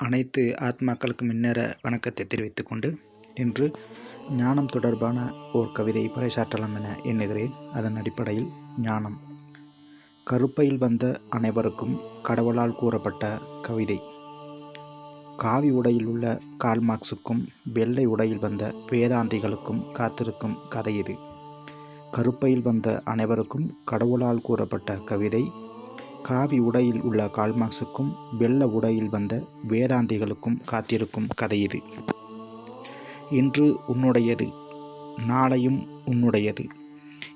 அனைத்து ஆத்மாக்களுக்கும் முன்னேற வணக்கத்தை தெரிவித்துக் கொண்டு இன்று ஞானம் தொடர்பான ஓர் கவிதை பறைசாற்றலாம் என எண்ணுகிறேன். அதன் அடிப்படையில் ஞானம். கருப்பையில் வந்த அனைவருக்கும் கடவுளால் கூறப்பட்ட கவிதை. காவி உடையில் உள்ள கால்மார்க்ஸுக்கும் வெள்ளை உடையில் வந்த வேதாந்திகளுக்கும் காத்திருக்கும் கதை இது. கருப்பையில் வந்த அனைவருக்கும் கடவுளால் கூறப்பட்ட கவிதை காவி உடையில் உள்ள கால்மார்க்ஸுக்கும் வெள்ள உடையில் வந்த வேதாந்திகளுக்கும் காத்திருக்கும் கதை இது. இன்று உன்னுடையது நாளையும் உன்னுடையது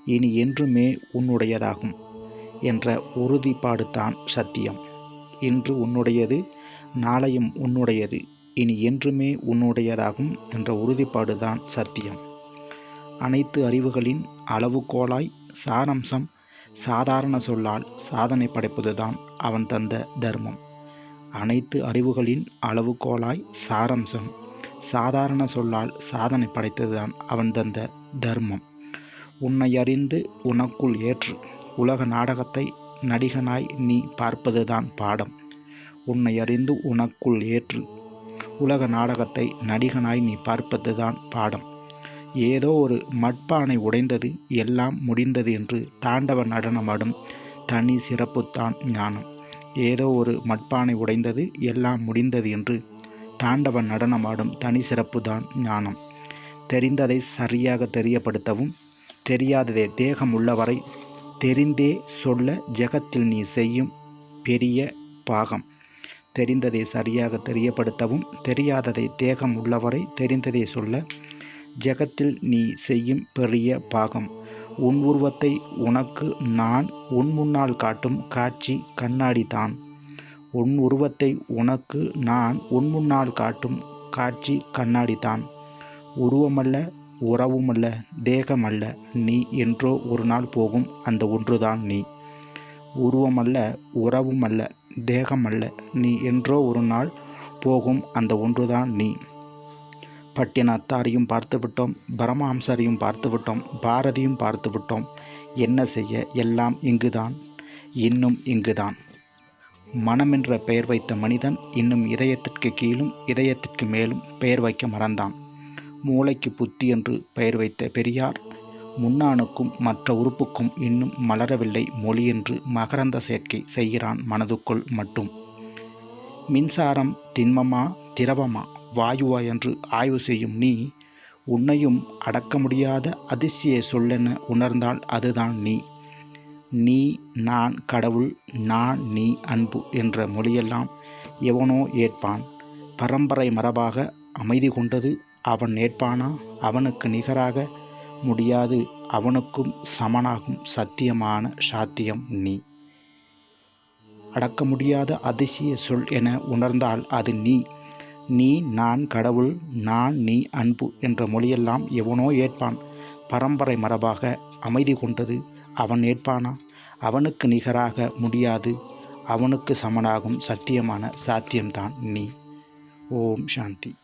இனி என்றுமே உன்னுடையதாகும் என்ற உறுதிப்பாடு தான் சத்தியம். இன்று உன்னுடையது நாளையும் உன்னுடையது இனி என்றுமே உன்னுடையதாகும் என்ற உறுதிப்பாடு தான் சத்தியம். அனைத்து அறிவுகளின் அளவுகோலாய் சாரம்சம் சாதாரண சொல்லால் சாதனை படைப்பதுதான் அவன் தந்த தர்மம். அனைத்து அறிவுகளின் அளவுகோலாய் சாரம்சம். சாதாரண சொல்லால் சாதனை படைத்ததுதான் அவன் தந்த தர்மம். உன்னை அறிந்து உனக்குள் ஏற்று உலக நாடகத்தை நடிகனாய் நீ பார்ப்பதுதான் பாடம். உன்னை அறிந்து உனக்குள் ஏற்று உலக நாடகத்தை நடிகனாய் நீ பார்ப்பதுதான் பாடம். ஏதோ ஒரு மட்பானை உடைந்தது எல்லாம் முடிந்தது என்று தாண்டவ நடனமாடும் தனி சிறப்புத்தான் ஞானம். ஏதோ ஒரு மட்பானை உடைந்தது எல்லாம் முடிந்தது என்று தாண்டவ நடனமாடும் தனி சிறப்பு தான் ஞானம். தெரிந்ததை சரியாக தெரியப்படுத்தவும் தெரியாததை தேகம் உள்ளவரை தெரிந்தே சொல்ல ஜெகத்தில் நீ செய்யும் பெரிய பாகம். தெரிந்ததை சரியாக தெரியப்படுத்தவும் தெரியாததை தேகம் உள்ளவரை தெரிந்ததை சொல்ல ஜெகத்தில் நீ செய்யும் பெரிய பாகம். உன் உருவத்தை உனக்கு நான் உன் முன்னால் காட்டும் காட்சி கண்ணாடி தான் உன் உருவத்தை உனக்கு நான் உன் முன்னால் காட்டும் காட்சி கண்ணாடி தான் உருவமல்ல உறவுமல்ல தேகமல்ல நீ என்றோ ஒரு நாள் போகும் அந்த ஒன்றுதான் நீ. உருவமல்ல உறவுமல்ல தேகமல்ல நீ என்றோ ஒரு நாள் போகும் அந்த ஒன்றுதான் நீ. பட்டினத்தாரையும் பார்த்துவிட்டோம் பரமஹம்சரையும் பார்த்துவிட்டோம் பாரதியும் பார்த்துவிட்டோம் என்ன செய்ய? எல்லாம் இங்குதான் இன்னும் இங்குதான். மனமென்ற பெயர் வைத்த மனிதன் இன்னும் இதயத்திற்கு கீழும் இதயத்திற்கு மேலும் பெயர் வைக்க மறந்தான். மூளைக்கு புத்தி என்று பெயர் வைத்த பெரியார் முன்னானுக்கும் மற்ற உறுப்புக்கும் இன்னும் மலரவில்லை மொழி என்று மகரந்த சேர்க்கை செய்கிறான் மனதுக்குள் மட்டும். மின்சாரம் திண்மமா திரவமா? வாயுவா என்று ஆய்வு செய்யும் நீ உன்னையும் அடக்க முடியாத அதிசய சொல்லென உணர்ந்தால் அதுதான் நீ. நீ நான் கடவுள் நான் நீ அன்பு என்ற மொழியெல்லாம் எவனோ ஏற்பான். பரம்பரை மரபாக அமைதி கொண்டது அவன் ஏற்பானா? அவனுக்கு நிகராக முடியாது அவனுக்கும் சமனாகும் சத்தியமான சாத்தியம் நீ. அடக்க முடியாத அதிசய சொல் என உணர்ந்தால் அது நீ. நீ நான் கடவுள் நான் நீ அன்பு என்ற மொழியெல்லாம் எவனோ ஏற்பான். பரம்பரை மரபாக அமைதி கொண்டது அவன் ஏற்பானா? அவனுக்கு நிகராக முடியாது. அவனுக்கு சமனாகும் சத்தியமான சாத்தியம்தான் நீ. ஓம் சாந்தி.